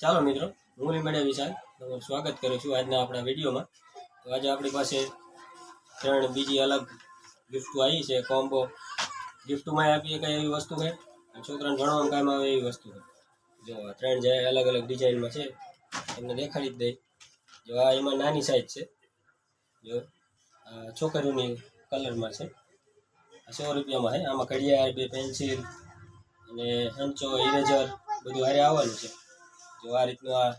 ચાલો મિત્રો, હું લીમડિયા વિશાલ. તમારું સ્વાગત કરું છું આજના આપણા વિડીયોમાં. તો આજે આપણી પાસે ત્રણ બીજી અલગ ગિફ્ટો આવી છે કોમ્બો ગિફ્ટમાં આપીએ કઈ એવી વસ્તુ છે. છોકરાને ભણવામાં કામ આવે એવી વસ્તુ છે. જો ત્રણ જે અલગ અલગ ડિઝાઇનમાં છે, તમને દેખાડી જ દઈ. જો આ એમાં નાની સાઈઝ છે. જો છોકરીઓની કલરમાં છે. સો રૂપિયામાં છે. આમાં ઘડિયાળ, બે પેન્સિલ અને હંચો ઇરેઝર બધું હારે આવવાનું છે. જો આ રીતનું આ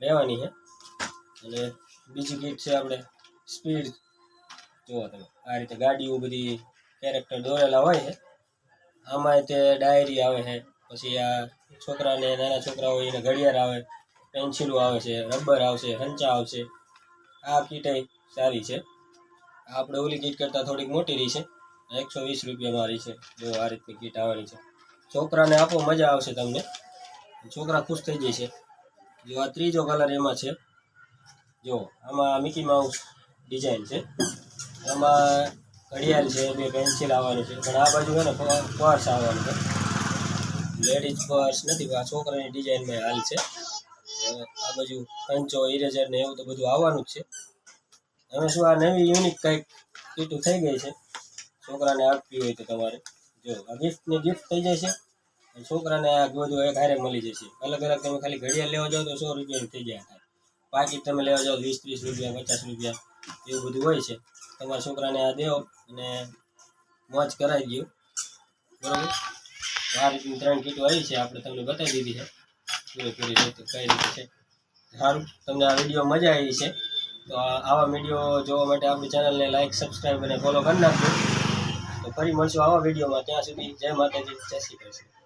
રહેવાની છે. અને બીજી કીટ છે આપણે સ્પીડ. જુઓ તમે, આ રીતે ગાડીઓ બધી કેરેક્ટર દોરેલા હોય છે. આમાં તે ડાયરી આવે છે, પછી આ છોકરાને, નાના છોકરા હોય એને ઘડિયાળ આવે પેન્સિલો આવે છે રબર આવશે, હંચા આવશે. આ કીટ સારી છે. આપણે ઓલી કીટ કરતાં થોડીક મોટી રહી છે. એકસો વીસ રૂપિયામાં રહી છે. જો આ રીતની કીટ આવવાની છે. છોકરાને આપો, મજા આવશે તમને. છોકરા ખુશ થઈ જશે જો આ ત્રીજો કલર એમાં છે, જો આમાં મિકી માઉસ ડિઝાઇન છે. આમાં ઘડિયાળ છે, બે પેન્સિલ આવવાની છે, પણ આ બાજુ છે ને પર્સ આવવાનું છે. લેડીઝ પર્સ નથી, પણ આ છોકરાની ડિઝાઇનમાં હાલ છે. આ બાજુ કંચો ઇરેઝર ને એવું તો બધું આવવાનું જ છે. હવે શું આ નવી યુનિક કંઈક કીટું થઈ ગઈ છે? છોકરાને આપવી હોય તો તમારે. જો, આ ગિફ્ટની ગિફ્ટ થઈ જાય અને છોકરાને આ બધું એક હારે મળી જશે. અલગ અલગ તમે ખાલી ઘડિયાળ લેવા જાઓ તો સો રૂપિયા થઈ જાય પાકીટ તમે લેવા જાઓ વીસ, ત્રીસ રૂપિયા, પચાસ રૂપિયા, એવું બધું હોય છે. તમારા છોકરાને આ દેવો અને મોજ કરાવી દો બરોબર? આ રીતની ત્રણ કીટો આવી છે, આપણે તમને બતાવી દીધી છે. પૂરેપૂરી રીતે કઈ રીતે છે? સારું, તમને આ વીડિયો મજા આવી છે. તો આવા વીડિયો જોવા માટે આપણી ચેનલને લાઈક સબસ્ક્રાઈબ અને ફોલો કરી નાખજો. તો ફરી મળશું આવા વિડીયોમાં. ત્યાં સુધી જય માતાજી, જય શ્રી કૃષ્ણ.